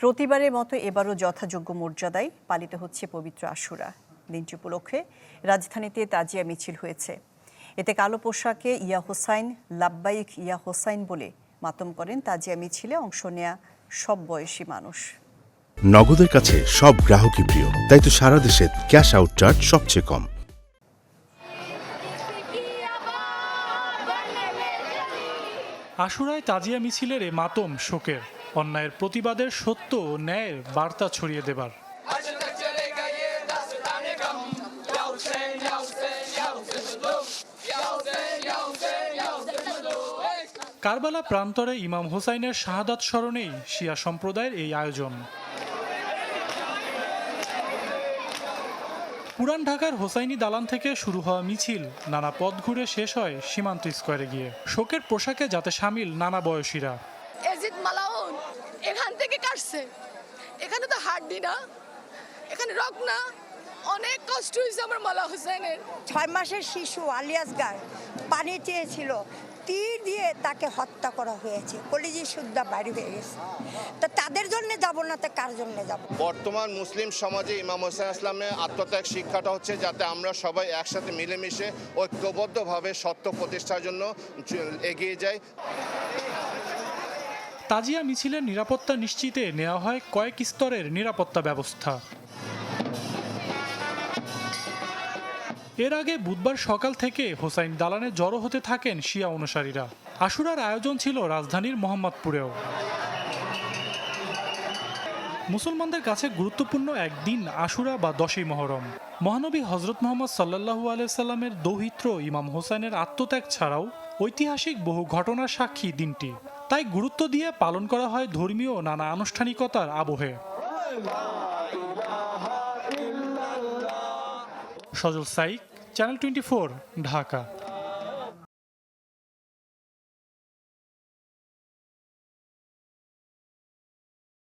প্রতিবারের মতো এবারও যথাযোগ্য মর্যাদায় পালিত হচ্ছে পবিত্র আশুরা। দিনটি উপলক্ষে রাজধানীতে তাজিয়া মিছিল হয়েছে। এতে কালো পোশাকে ইয়া হোসাইন লাব্বাইক ইয়া হোসাইন বলে মাতম করেন তাজিয়া মিছিলে অংশ নেয়া সব বয়সী মানুষ। নগদের কাছে সব গ্রাহকই প্রিয় তাই তো সারা দেশে ক্যাশ আউট চার্জ সবচেয়ে কম। আশুরায় তাজিয়া মিছিলের এ মাতম শোকের। অন্যায়ের প্রতিবাদের সত্য ও ন্যায়ের বার্তা ছড়িয়ে দেবার। কারবালা প্রান্তরে ইমাম হোসাইনের শাহাদাত স্মরণেই শিয়া সম্প্রদায়ের এই আয়োজন। পুরান ঢাকার হোসাইনি দালান থেকে শুরু হওয়া মিছিল নানা পথ ঘুরে শেষ হয় সীমান্ত স্কোয়ারে গিয়ে। শোকের পোশাকে যাতে সামিল নানা বয়সীরা। কাটছে এখানে তো হাড্ডি না। এখানে রক না। অনেক কষ্ট হয়েছে আমার মালা হোসেনের। ছয় মাসের শিশু আলিয়াস গার পানি চেয়েছিল তীর দিয়ে তাকে হত্যা করা হয়েছে। কলিজি সুদ্ধা বাড়ি হয়ে গেছে। তা তাদের জন্য যাব না তা কার জন্য যাব? বর্তমান মুসলিম সমাজে ইমাম হোসেন ইসলামের আত্মত্যাগ শিক্ষাটা হচ্ছে যাতে আমরা সবাই একসাথে মিলেমিশে ঐক্যবদ্ধভাবে সত্য প্রতিষ্ঠার জন্য এগিয়ে যাই। তাজিয়া মিছিলের নিরাপত্তা নিশ্চিতে নেওয়া হয় কয়েক স্তরের নিরাপত্তা ব্যবস্থা। এর আগে বুধবার সকাল থেকে হোসাইন দালানে জড়ো হতে থাকেন শিয়া অনুসারীরা। আশুরার আয়োজন ছিল রাজধানীর মোহাম্মদপুরেও। মুসলমানদের কাছে গুরুত্বপূর্ণ একদিন আশুরা বা দশই মহরম। মহানবী হজরত মোহাম্মদ সাল্লাহু আলাইসাল্লামের দৌহিত্র ইমাম হোসেনের আত্মত্যাগ ছাড়াও ঐতিহাসিক বহু ঘটনার সাক্ষী দিনটি। তাই গুরুত্ব দিয়ে পালন করা হয় ধর্মীয় নানা আনুষ্ঠানিকতার আবহে। Sajal Saik, channel twenty Dhaka.